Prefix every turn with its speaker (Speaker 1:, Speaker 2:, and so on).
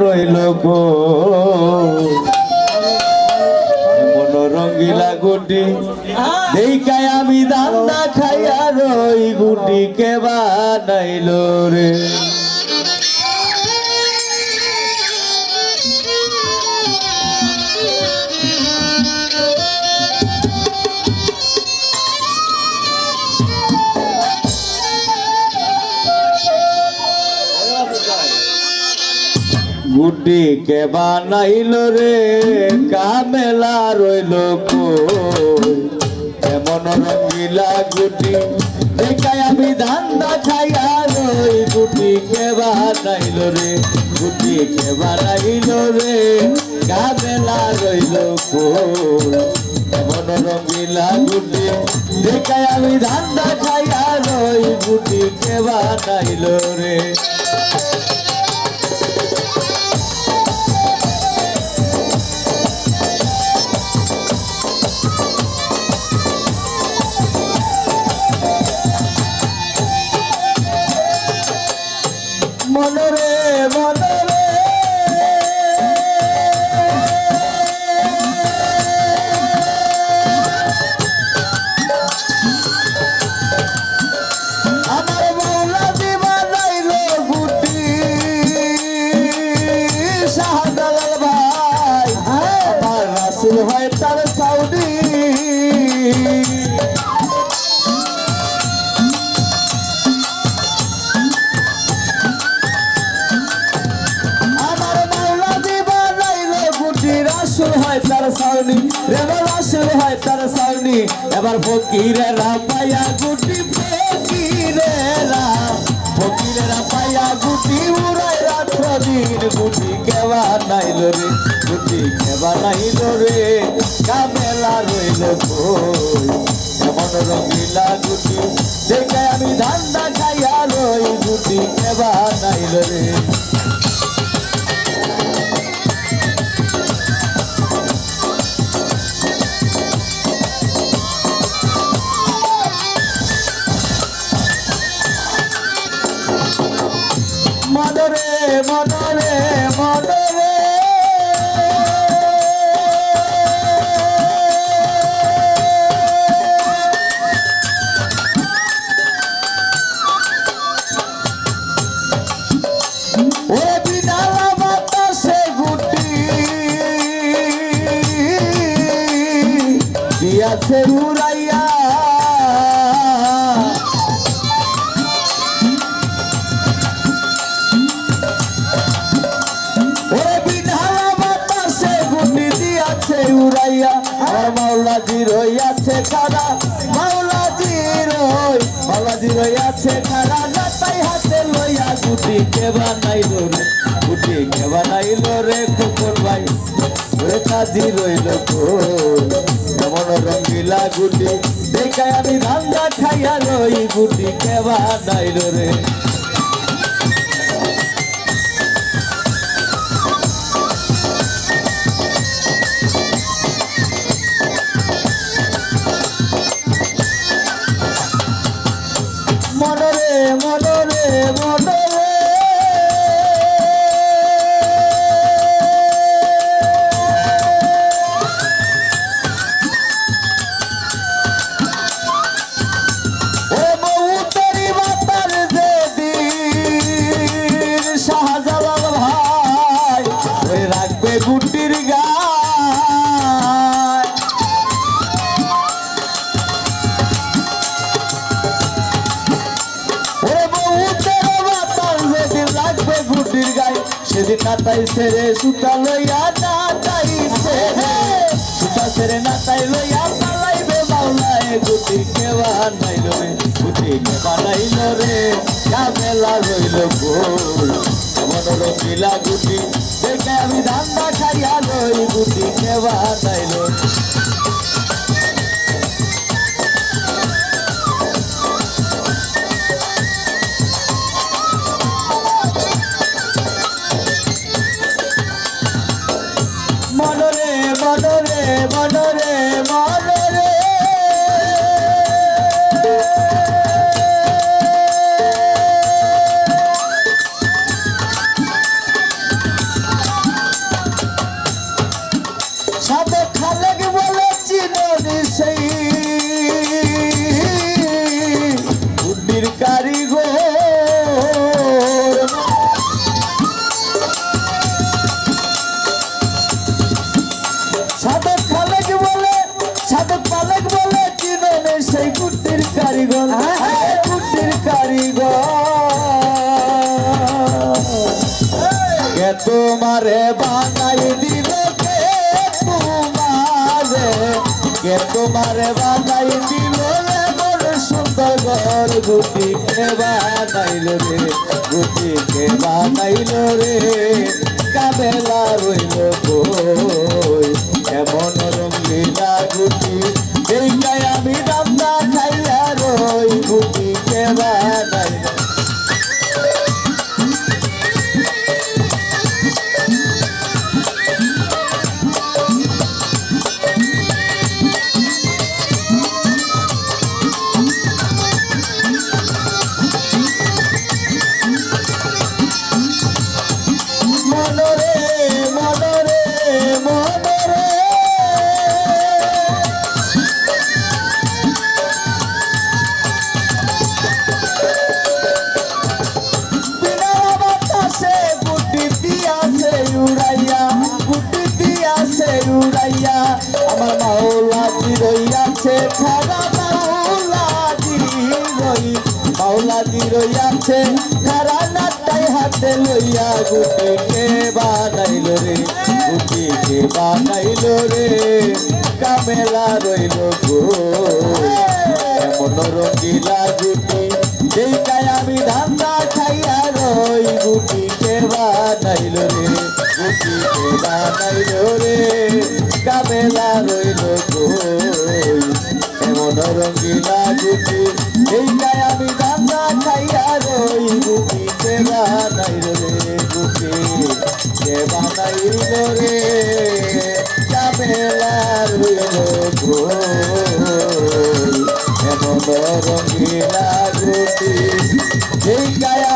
Speaker 1: রইল গো। মন রঙ্গিলা গুটি দেখায় আমি দান্দা খাইয়া রই গুটি কে বানাইল রে। গুটি কে বানাইল রে? কামেলা রইল কই? এমন রঙ্গিলা গুটি? দেখাই আমি ধান্দা খাইয়া রই। গুটি কে বানাইল রে? গুটি কে বানাইল রে? কামেলা রইল কই? এমন রঙ্গিলা গুটি? দেখাই আমি ধান্দা খাইয়া রই। গুটি কে বানাইল রে? মনরে মনরে আমার রাসুল হয় তার সাউনি এবার ফকিরেরা পায়া গুটি, ফকিরেরা। ফকিরেরা পায়া গুটি উড়াই রাত্র দিন গুটি কেবা নাইল রে, গুটি কেবা নাইল রে। কামেলা রইল কই দিয়াছে উড়াইয়া। উড়াইয়া। আমার মাওলাজি রইয়াছে খারা মাওলাজি রই, মাওলাজি রইয়াছে খারা নাতাই হাতে লইয়া গুটি কে বানাইল রে। গুটি কে নাইল রে কুকুর ভাই। ওরে কাজি রইল কই এমন রঙ্গিলা গুটি, দেখায় আমি ধান্দা খাইয়া রই গুটি। কে নাইল রে? সেদিন নাতাই সেরে সুতা লইয়া নাতাই সেরে সুতা সেরে নাতাই লইয়া পালাইবে বাউলায়। গুটি কে বানাইল রে গুটি কে বানাইল রে কামেলা রইল গোল এমন রঙিলা গুটি দেখে আমি ধান্দা খাইয়া লই। গুটি কে বানাইল তোমারে বানাই কে তোমারে? কে তোমারে বানাই দিল সুন্দর ঘর গুটি কে বানাইল রে গুটি কে বানাইল রে। কাবেলা রইল কই? এমন রঙ্গিলা গুটি? এইটাই আমি রান্না খাইয়া রই গুটি কে বানাইল মাওলা রইয়াছে খারা মাওলা রই। মাওলা রইয়াছে খারা নাটাই হাতে লইয়া গুটিকে বানাইল রে? গুটিকে বানাইল রে? কামেলা রইল গো। এমন রঙিলা গুটি, যেইটাই আমি ধান্দা খাইয়া রই গুটিকে বানাইল রে? গুটিকে বানাইল রে কামেলা রইল কই এমন রঙিলা গুটি এইটাই আমি ধান্দা খাইয়া রই গুটিকে বানাইল রে গুটি কে বানাইল রে কামেলা রইল কই এমন রঙিলা গুটি এই গায়া